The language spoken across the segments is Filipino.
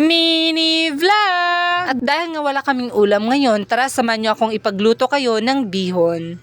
mini vlog! At dahil nga wala kaming ulam ngayon, tara samahan niyo akong ipagluto kayo ng bihon.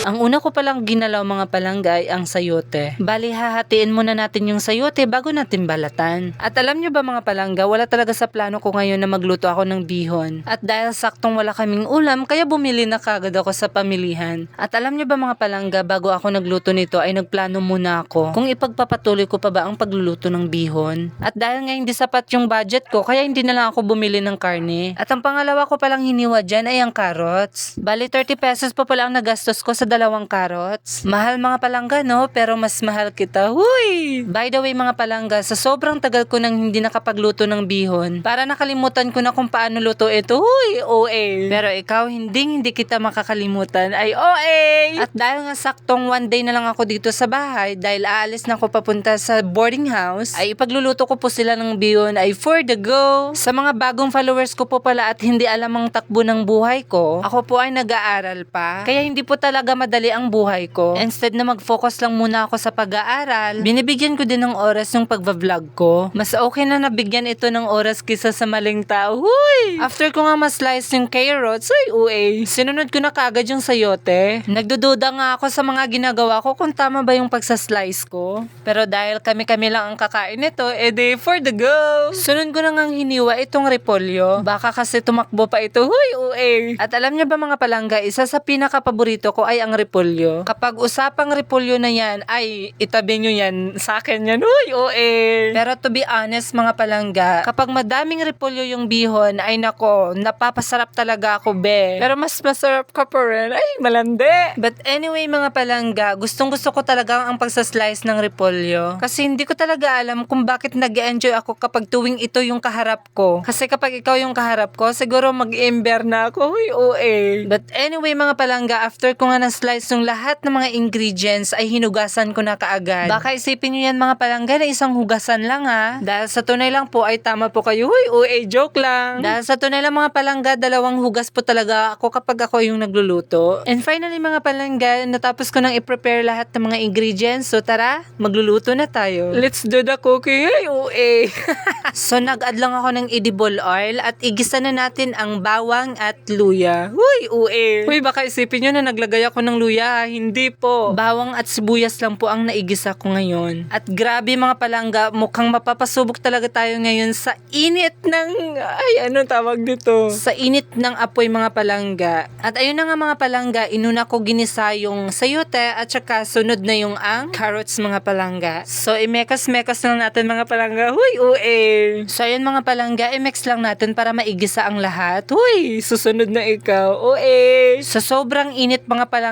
Ang una ko palang ginalaw mga palangga ay ang sayote. Bali, hahatiin muna natin yung sayote bago natin balatan. At alam nyo ba mga palangga, wala talaga sa plano ko ngayon na magluto ako ng bihon. At dahil saktong wala kaming ulam, kaya bumili na kagad ako sa pamilihan. At alam nyo ba mga palangga, bago ako nagluto nito ay nagplano muna ako kung ipagpapatuloy ko pa ba ang pagluluto ng bihon. At dahil nga hindi sapat yung budget ko, kaya hindi na lang ako bumili ng karne. At ang pangalawa ko palang hiniwa dyan ay ang carrots. Bali, 30 pesos pa pala ang nagastos ko sa dalawang carrots. Mahal mga palangga, no? Pero mas mahal kita. Huy! By the way, mga palangga, sa sobrang tagal ko nang hindi nakapagluto ng bihon, para nakalimutan ko na kung paano luto ito. Huy! OA! Pero ikaw, hindi hindi kita makakalimutan. Ay, OA! At dahil nga saktong one day na lang ako dito sa bahay, dahil aalis na ako papunta sa boarding house, ay ipagluluto ko po sila ng bihon ay for the go. Sa mga bagong followers ko po pala at hindi alam ang takbo ng buhay ko, ako po ay nag-aaral pa. Kaya hindi po talaga madali ang buhay ko. Instead na mag-focus lang muna ako sa pag-aaral, binibigyan ko din ng oras yung pagva-vlog ko. Mas okay na nabigyan ito ng oras kisa sa maling tao. Huy! After ko nga ma-slice yung carrots, uy, uwe, sinunod ko na kagad yung sayote. Nagdududa nga ako sa mga ginagawa ko kung tama ba yung pagsaslice ko. Pero dahil kami-kami lang ang kakain nito, edi for the go! Sunod ko na ngang hiniwa itong repolyo. Baka kasi tumakbo pa ito, huy, uwe. At alam niyo ba mga palangga, isa sa pinaka-paborito ko ay ang repolyo. Kapag usapang repolyo na yan, ay itabi nyo yan sa akin yan, huy, uwe. Pero to be honest mga palangga, kapag madaming repolyo yung bihon, ay nako, napapasarap talaga ako, be. Pero mas masarap ka pa rin. Ay, malandi. But anyway, mga palangga, gustong gusto ko talaga ang pagsaslice ng repolyo. Kasi hindi ko talaga alam kung bakit nag enjoy ako kapag tuwing ito yung kaharap ko. Kasi kapag ikaw yung kaharap ko, siguro mag-ember na ako. Huy, OA. But anyway, mga palangga, after ko nga na-slice yung lahat ng mga ingredients, ay hinugasan ko na kaagad. Baka isipin nyo yan mga palangga na isang hugasan lang ha. Dahil sa tunay lang po ay tama po kayo. Huy, OA, joke lang. Dahil sa tunay lang mga palangga, dalawang hugas po talaga ako kapag ako yung nagluluto. And finally mga palangga, natapos ko nang i-prepare lahat ng mga ingredients. So tara, magluluto na tayo. Let's do the cooking. Ay, OA. so nag-add lang ako ng edible oil at igisa na natin ang bawang at luya. Huy, OA. Huy, baka isipin nyo na naglagay ako ng luya. Hindi po. Bawang at sibuyas lang po ang naigisa ko ngayon. At grabe mga palangga, mukhang mapapasubok talaga tayo ngayon sa init ng... Ay, ano tawag dito? Sa init ng apoy mga palangga. At ayun na nga mga palangga, inuna ko ginisa yung sayote at saka sunod na yung ang carrots mga palangga. So, imekas-mekas lang natin mga palangga. Huy, ue. So, ayun mga palangga, i-mix lang natin para maigisa ang lahat. Huy, susunod na ikaw. Ue. Sa sobrang init mga palangga,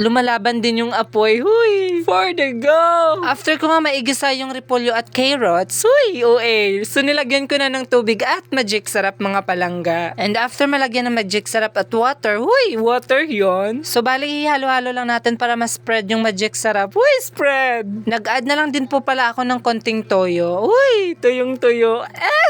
lumalaban din yung apoy. Huy, for the go. After ko nga maigisa yung repolyo at carrots, huy, ue. So, nilagyan ko na ng tubig at magic sarap mga palangga. And after malagyan ng magic sarap at water, huy, water yon. So, bali, halo-halo lang natin para ma-spread yung magic sarap. Huy, spread! Nag-add na lang din po pala ako ng konting toyo. Uy, tuyong tuyo.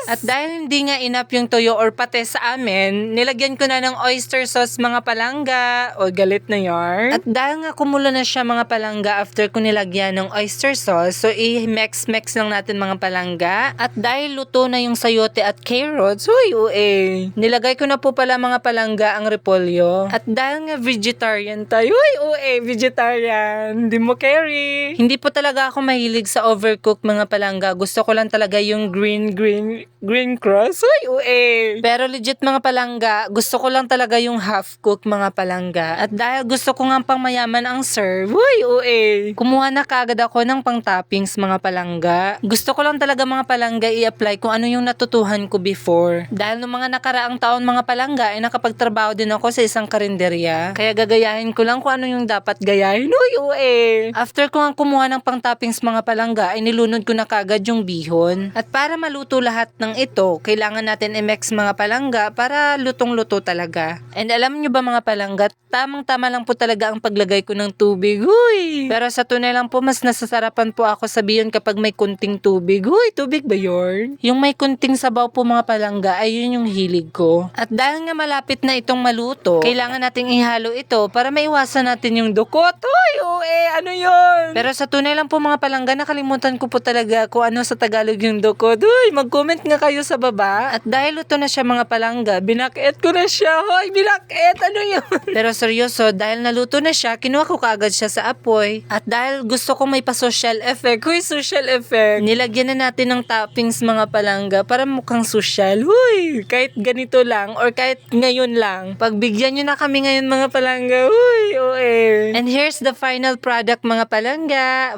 At dahil hindi nga enough yung toyo or pate sa amin, nilagyan ko na ng oyster sauce mga palangga. O, galit na yarn. At dahil nga kumulo na siya mga palangga after ko nilagyan ng oyster sauce, so i-mix-mix lang natin mga palangga. At dahil luto na yung sayote at carrots, uy, ue. Nilagay ko na po pala mga palangga ang repolyo. At dahil nga vegetarian tayo, uy, ue, vegetarian. Hindi mo carry. Hindi po talaga ako mahilig sa overcooked mga palangga. Gusto ko lang talaga yung green, green, green cross. Uy, ue. Pero legit mga palangga, gusto ko lang talaga yung half-cooked mga palangga. At dahil gusto ko nga pang mayaman ang serve, uy, ue. Kumuha na kagad ako ng pang toppings mga palangga. Gusto ko lang talaga mga palangga i-apply kung ano yung natutuhan ko before. Dahil nung mga nakaraang taon mga palangga, ay nakapagtrabaho din ako sa isang karinderya. Kaya gagayahin ko lang kung ano yung dapat gayahin. Uy, ue. After ko nga kumuha ng pang toppings mga palangga, ay nilunod ko na kagad yung bihon. At para maluto lahat ng ng ito, kailangan natin i-mix mga palangga para lutong-luto talaga. And alam nyo ba mga palangga, tamang-tama lang po talaga ang paglagay ko ng tubig. Huy! Pero sa tunay lang po, mas nasasarapan po ako sabihin kapag may kunting tubig. Huy, tubig ba yun? Yung may kunting sabaw po mga palangga, ay yun yung hilig ko. At dahil nga malapit na itong maluto, kailangan nating ihalo ito para maiwasan natin yung dukot. Huy, oh, eh, ano yun? Pero sa tunay lang po mga palangga, nakalimutan ko po talaga kung ano sa Tagalog yung dukot. Huy, mag-comment nga kayo sa baba. At dahil luto na siya mga palangga, binakit ko na siya. Hoy, binakit! Ano yun? Pero seryoso, dahil naluto na siya, kinuha ko kaagad siya sa apoy. At dahil gusto ko may pa-social effect, huy, social effect. Nilagyan na natin ng toppings mga palangga para mukhang social. Huy, kahit ganito lang or kahit ngayon lang. Pagbigyan nyo na kami ngayon mga palangga. Huy, oe. And here's the final product mga palangga.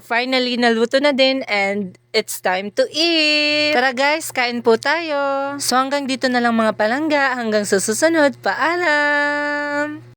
Finally, naluto na din and It's time to eat! Tara guys, kain po tayo! So hanggang dito na lang mga palangga, hanggang sa susunod, paalam!